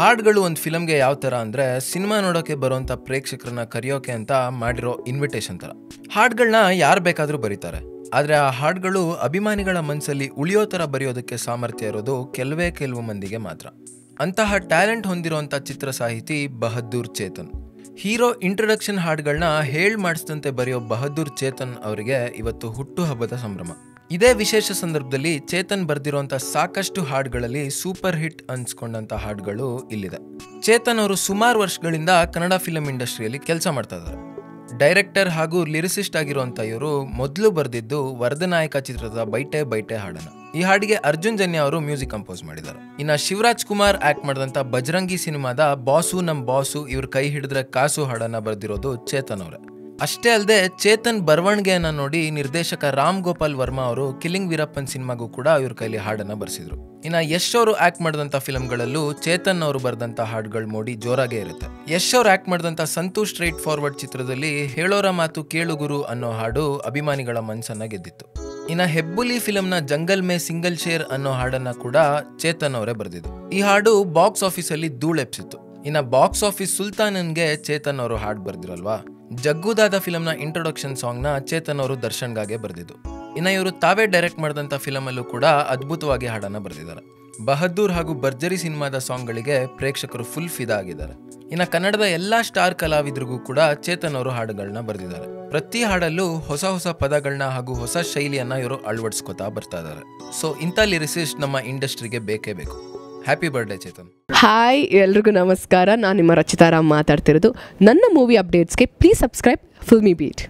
ಹಾಡುಗಳು ಒಂದು ಫಿಲಮ್ಗೆ ಯಾವ ಥರ ಅಂದರೆ ಸಿನಿಮಾ ನೋಡೋಕ್ಕೆ ಬರುವಂಥ ಪ್ರೇಕ್ಷಕರನ್ನ ಕರೆಯೋಕೆ ಅಂತ ಮಾಡಿರೋ ಇನ್ವಿಟೇಷನ್ ಥರ ಹಾಡುಗಳನ್ನ ಯಾರು ಬೇಕಾದರೂ ಬರೀತಾರೆ. ಆದರೆ ಆ ಹಾಡುಗಳು ಅಭಿಮಾನಿಗಳ ಮನಸ್ಸಲ್ಲಿ ಉಳಿಯೋ ಥರ ಬರೆಯೋದಕ್ಕೆ ಸಾಮರ್ಥ್ಯ ಇರೋದು ಕೆಲವೇ ಕೆಲವು ಮಂದಿಗೆ ಮಾತ್ರ. ಅಂತಹ ಟ್ಯಾಲೆಂಟ್ ಹೊಂದಿರುವಂಥ ಚಿತ್ರ ಸಾಹಿತಿ ಬಹದ್ದೂರ್ ಚೇತನ್. ಹೀರೋ ಇಂಟ್ರೊಡಕ್ಷನ್ ಹಾಡುಗಳನ್ನ ಹೇಳ್ ಮಾಡಿಸಿದಂತೆ ಬರೆಯೋ ಬಹದ್ದೂರ್ ಚೇತನ್ ಅವರಿಗೆ ಇವತ್ತು ಹುಟ್ಟುಹಬ್ಬದ ಸಂಭ್ರಮ. ಇದೇ ವಿಶೇಷ ಸಂದರ್ಭದಲ್ಲಿ ಚೇತನ್ ಬರೆದಿರುವಂಥ ಸಾಕಷ್ಟು ಹಾಡುಗಳಲ್ಲಿ ಸೂಪರ್ ಹಿಟ್ ಅನ್ಸ್ಕೊಂಡಂಥ ಹಾಡುಗಳು ಇಲ್ಲಿದೆ. ಚೇತನ್ ಅವರು ಸುಮಾರು ವರ್ಷಗಳಿಂದ ಕನ್ನಡ ಫಿಲಂ ಇಂಡಸ್ಟ್ರಿಯಲ್ಲಿ ಕೆಲಸ ಮಾಡ್ತಾ ಇದ್ದಾರೆ. ಡೈರೆಕ್ಟರ್ ಹಾಗೂ ಲಿರಿಸಿಸ್ಟ್ ಆಗಿರುವಂಥ ಇವರು ಮೊದಲು ಬರೆದಿದ್ದು ವರದನಾಯಕ ಚಿತ್ರದ ಬೈಟೆ ಬೈಟೆ ಹಾಡನ್ನು. ಈ ಹಾಡಿಗೆ ಅರ್ಜುನ್ ಜನ್ಯ ಅವರು ಮ್ಯೂಸಿಕ್ ಕಂಪೋಸ್ ಮಾಡಿದ್ದಾರೆ. ಇನ್ನ ಶಿವರಾಜ್ ಕುಮಾರ್ ಆಕ್ಟ್ ಮಾಡಿದಂತ ಬಜರಂಗಿ ಸಿನಿಮಾದ ಬಾಸು ನಮ್ ಬಾಸು ಇವ್ರ ಕೈ ಹಿಡಿದ್ರೆ ಕಾಸು ಹಾಡನ್ನ ಬರೆದಿರೋದು ಚೇತನ್ ಅವರೇ. ಅಷ್ಟೇ ಅಲ್ಲದೆ ಚೇತನ್ ಬರವಣಿಗೆಯನ್ನು ನೋಡಿ ನಿರ್ದೇಶಕ ರಾಮ್ ಗೋಪಾಲ್ ವರ್ಮಾ ಅವರು ಕಿಲಿಂಗ್ ವೀರಪ್ಪನ್ ಸಿನಿಮಾಗೂ ಕೂಡ ಇವ್ರ ಕೈಲಿ ಹಾಡನ್ನು ಬರೆಸಿದ್ರು. ಇನ್ನ ಯಶ್ ಅವರು ಆಕ್ಟ್ ಮಾಡಿದಂಥ ಫಿಲ್ಮ್ಗಳಲ್ಲೂ ಚೇತನ್ ಅವರು ಬರೆದಂಥ ಹಾಡುಗಳು ಮೋಡಿ ಜೋರಾಗೇ ಇರುತ್ತೆ. ಯಶ್ ಅವರು ಆಕ್ಟ್ ಮಾಡಿದಂಥ ಸಂತು ಸ್ಟ್ರೈಟ್ ಫಾರ್ವರ್ಡ್ ಚಿತ್ರದಲ್ಲಿ ಹೇಳೋರ ಮಾತು ಕೇಳುಗುರು ಅನ್ನೋ ಹಾಡು ಅಭಿಮಾನಿಗಳ ಮನಸ್ಸನ್ನು ಗೆದ್ದಿತ್ತು. ಇನ್ನು ಹೆಬ್ಬುಲಿ ಫಿಲಂನ ಜಂಗಲ್ ಮೇ ಸಿಂಗಲ್ ಶೇರ್ ಅನ್ನೋ ಹಾಡನ್ನು ಕೂಡ ಚೇತನ್ ಅವರೇ ಬರೆದಿದ್ದು ಈ ಹಾಡು ಬಾಕ್ಸ್ ಆಫೀಸಲ್ಲಿ ಧೂಳೆಪ್ಸಿತ್ತು ಇನ್ನ ಬಾಕ್ಸ್ ಆಫೀಸ್ ಸುಲ್ತಾನನ್ಗೆ ಚೇತನ್ ಅವರು ಹಾಡು ಬರ್ದಿರಲ್ವಾ? ಜಗ್ಗುದಾದ ಫಿಲಂನ ಇಂಟ್ರೊಡಕ್ಷನ್ ಸಾಂಗ್ನ ಚೇತನ್ ಅವರು ದರ್ಶನ್ಗಾಗೆ ಬರೆದಿದ್ದು. ಇನ್ನು ಇವರು ತಾವೇ ಡೈರೆಕ್ಟ್ ಮಾಡಿದಂಥ ಫಿಲಮಲ್ಲೂ ಕೂಡ ಅದ್ಭುತವಾಗಿ ಹಾಡನ್ನ ಬರೆದಿದ್ದಾರೆ. ಬಹದ್ದೂರ್ ಹಾಗೂ ಭರ್ಜರಿ ಸಿನಿಮಾದ ಸಾಂಗ್ಗಳಿಗೆ ಪ್ರೇಕ್ಷಕರು ಫುಲ್ ಫಿದಾ ಆಗಿದ್ದಾರೆ. ಇನ್ನು ಕನ್ನಡದ ಎಲ್ಲಾ ಸ್ಟಾರ್ ಕಲಾವಿದರಿಗೂ ಕೂಡ ಚೇತನ್ ಅವರು ಹಾಡುಗಳನ್ನ ಬರೆದಿದ್ದಾರೆ. ಪ್ರತಿ ಹಾಡಲ್ಲೂ ಹೊಸ ಹೊಸ ಪದಗಳನ್ನ ಹಾಗೂ ಹೊಸ ಶೈಲಿಯನ್ನ ಇವರು ಅಳವಡಿಸ್ಕೊತಾ ಬರ್ತಾ ಇದ್ದಾರೆ. ಸೊ ಇಂಥ ಲಿರಿಸಿಸ್ಟ್ ನಮ್ಮ ಇಂಡಸ್ಟ್ರಿಗೆ ಬೇಕೇ ಬೇಕು. ಹ್ಯಾಪಿ ಬರ್ಡೇ ಚೇತನ್ ಹಾಯ್ ಎಲ್ರಿಗೂ ನಮಸ್ಕಾರ. ನಾನು ನಿಮ್ಮ ರಚಿತಾರಾಮ್ ಮಾತಾಡ್ತಿರೋದು. ನನ್ನ ಮೂವಿ ಅಪ್ಡೇಟ್ಸ್ಗೆ ಪ್ಲೀಸ್ ಸಬ್ಸ್ಕ್ರೈಬ್ ಫಿಲ್ಮಿ ಬೀಟ್